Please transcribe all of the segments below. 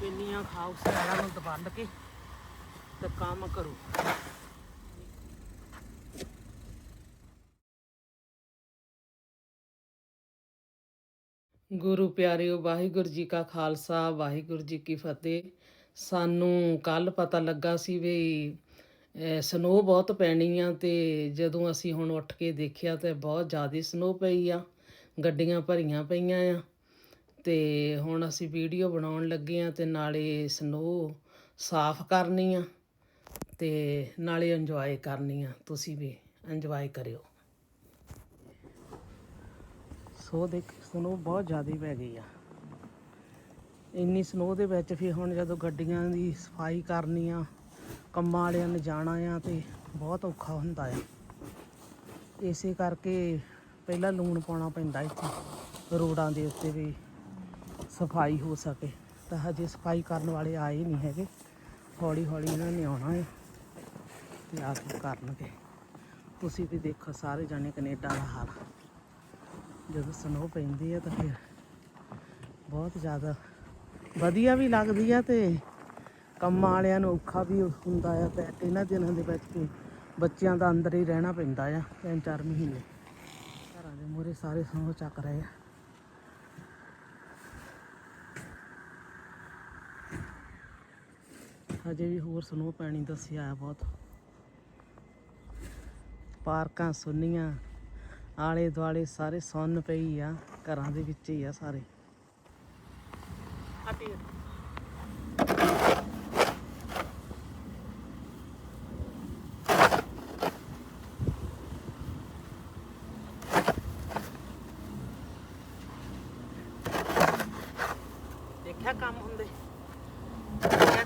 ਪਿੰਨੀਆਂ ਖਾਓ ਸਿਆਲਾਂ ਨੂੰ ਦਬੰਦ ਕੇ ਤੇ ਕੰਮ ਕਰੋ। ਗੁਰੂ ਪਿਆਰਿਓ, ਵਾਹਿਗੁਰੂ ਜੀ ਕਾ ਖਾਲਸਾ, ਵਾਹਿਗੁਰੂ ਜੀ ਕੀ ਫਤਿਹ। ਸਾਨੂੰ ਕੱਲ ਪਤਾ ਲੱਗਾ ਸੀ ਵੀ ਸਨੋ ਬਹੁਤ ਪੈਣੀ ਆ ਤੇ ਜਦੋਂ ਅਸੀਂ ਹੁਣ ਉੱਠ ਕੇ ਦੇਖਿਆ ਤੇ ਬਹੁਤ ਜ਼ਿਆਦਾ ਸਨੋ ਪਈ ਆ, ਗੱਡੀਆਂ ਭਰੀਆਂ ਪਈਆਂ ਆ। ਤੇ ਹੁਣ ਅਸੀਂ ਵੀਡੀਓ ਬਣਾਉਣ ਲੱਗੇ ਆ ਤੇ ਨਾਲੇ ਸਨੋ ਸਾਫ਼ ਕਰਨੀ ਆ ਤੇ ਨਾਲੇ ਇੰਜੋਏ ਕਰਨੀ ਆ। ਤੁਸੀਂ ਵੀ ਇੰਜੋਏ ਕਰਿਓ। ਸੋ ਦੇਖ, ਸਨੋ ਬਹੁਤ ਜ਼ਿਆਦਾ ਪੈ ਗਈ ਆ। ਇੰਨੀ ਸਨੋ ਦੇ ਵਿੱਚ ਫਿਰ ਹੁਣ ਜਦੋਂ ਗੱਡੀਆਂ ਦੀ ਸਫ਼ਾਈ ਕਰਨੀ ਆ, ਕੰਮਾਂ ਵਾਲਿਆਂ ਨੇ ਜਾਣਾ ਆ ਤੇ ਬਹੁਤ ਔਖਾ ਹੁੰਦਾ ਆ। ਇਸੇ ਕਰਕੇ ਪਹਿਲਾਂ ਲੂਣ ਪਾਉਣਾ ਪੈਂਦਾ ਇੱਥੇ, ਰੋਡਾਂ ਦੇ ਉੱਤੇ ਵੀ। ਸਫ਼ਾਈ ਹੋ ਸਕੇ। ਤਾਂ ਹਜੇ ਸਫ਼ਾਈ ਕਰਨ ਵਾਲੇ ਆਏ ਨਹੀਂ ਹੈਗੇ। ਹੌਲੀ ਹੌਲੀ ਇਹਨਾਂ ਨੇ ਆਉਣਾ ਹੈ ਤੇ ਆ ਕੇ ਕਰਨਗੇ। ਤੁਸੀਂ ਵੀ ਦੇਖੋ ਸਾਰੇ ਜਾਣੇ ਕੈਨੇਡਾ ਦਾ ਹਾਲ। ਜਦੋਂ ਸਨੋ ਪੈਂਦੀ ਹੈ ਤਾਂ ਫਿਰ ਬਹੁਤ ਜ਼ਿਆਦਾ ਵਧੀਆ ਵੀ ਲੱਗਦੀ ਆ ਤੇ ਕੰਮਾਂ ਵਾਲਿਆਂ ਨੂੰ ਔਖਾ ਵੀ ਹੁੰਦਾ ਆ ਤੇ ਇਹਨਾਂ ਦਿਨਾਂ ਦੇ ਵਿੱਚ ਬੱਚਿਆਂ ਦਾ ਅੰਦਰ ਹੀ ਰਹਿਣਾ ਪੈਂਦਾ ਆ ਤਿੰਨ ਚਾਰ ਮਹੀਨੇ। ਘਰਾਂ ਦੇ ਮੂਹਰੇ ਸਾਰੇ ਸਨੋ ਚੱਕ ਰਹੇ ਆ। ਹਜੇ ਵੀ ਹੋਰ ਸਨੋ ਪੈਣੀ ਦੱਸਿਆ ਆ ਬਹੁਤ। ਪਾਰਕਾਂ ਸੁੰਨੀਆਂ, ਆਲੇ ਦੁਆਲੇ ਸਾਰੇ ਸੁੰਨ ਪਈ ਆ, ਘਰਾਂ ਦੇ ਵਿੱਚ ਹੀ ਆ ਸਾਰੇ। ਹਟੀ ਦੇਖਿਆ ਕੰਮ ਹੁੰਦੇ।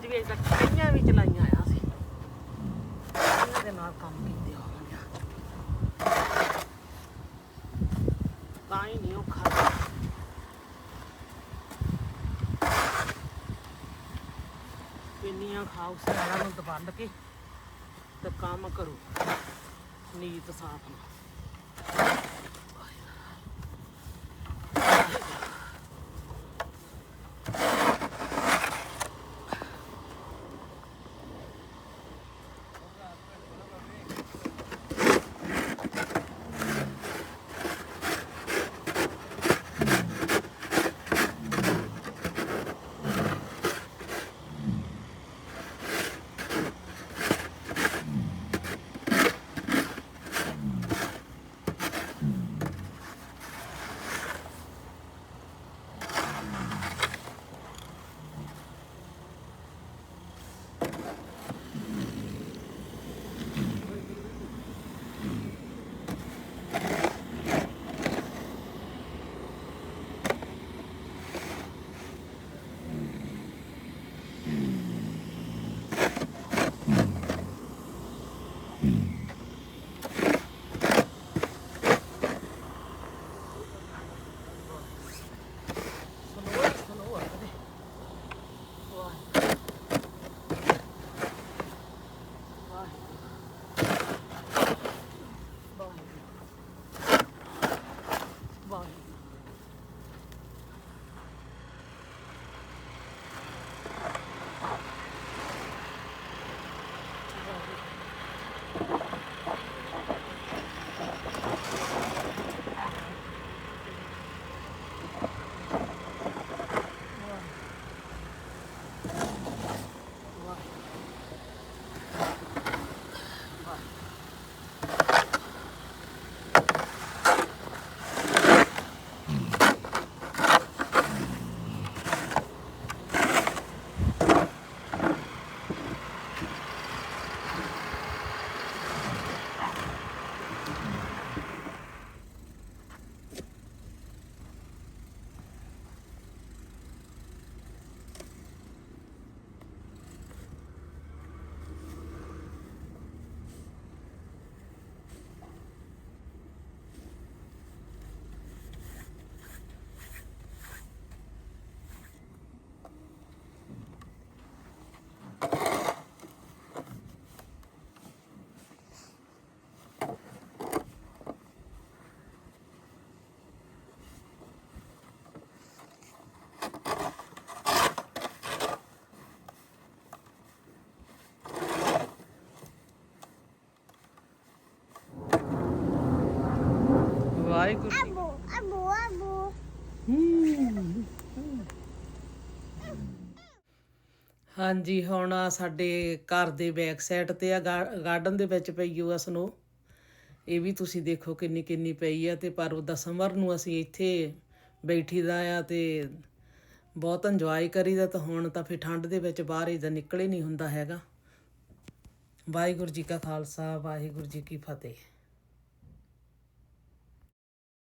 ਅੱਜ ਵੀ ਅਜੇ ਤੱਕ ਕਈਆਂ ਵੀ ਚਲਾਈਆਂ ਆ ਸੀ ਇਹਨਾਂ ਦੇ ਨਾਲ ਕੰਮ ਕੀਤੇ ਹੋਣਗੇ ਤਾਂ ਹੀ ਨਹੀਂ ਔਖਾ। ਪਿੰਨੀਆਂ ਖਾਓ ਸਿਆਲਾਂ ਨੂੰ ਦਬੰਦ ਕੇ ਤੇ ਕੰਮ ਕਰੋ। ਨੀਤ ਸਾਫ਼ ਨਾਲ। ਵਾਹਿਗੁਰੂ ਅਬੂ ਅਬੂ ਅਬੂ ਹਾਂਜੀ ਹੁਣ ਆ ਸਾਡੇ ਘਰ ਦੇ ਬੈਕ ਸਾਈਡ ਤੇ ਆ ਗਾਰਡਨ ਦੇ ਵਿੱਚ ਪਈ ਹੋਆ ਸਨੋ ਇਹ ਵੀ ਤੁਸੀਂ ਦੇਖੋ ਕਿੰਨੀ ਕਿੰਨੀ ਪਈ ਆ ਤੇ ਪਰ ਉਹਦਾ ਸਮਰ ਨੂੰ ਅਸੀਂ ਇੱਥੇ ਬੈਠੀ ਦਾ ਆ ਤੇ ਬਹੁਤ ਇੰਜੋਏ ਕਰੀਦਾ ਤਾਂ ਹੁਣ ਤਾਂ ਫਿਰ ਠੰਡ ਦੇ ਵਿੱਚ ਬਾਹਰ ਇਹਦਾ ਨਿਕਲੇ ਨਹੀਂ ਹੁੰਦਾ ਹੈਗਾ। ਵਾਹਿਗੁਰੂ ਜੀ ਕਾ ਖਾਲਸਾ ਵਾਹਿਗੁਰੂ ਜੀ ਕੀ ਫਤਿਹ।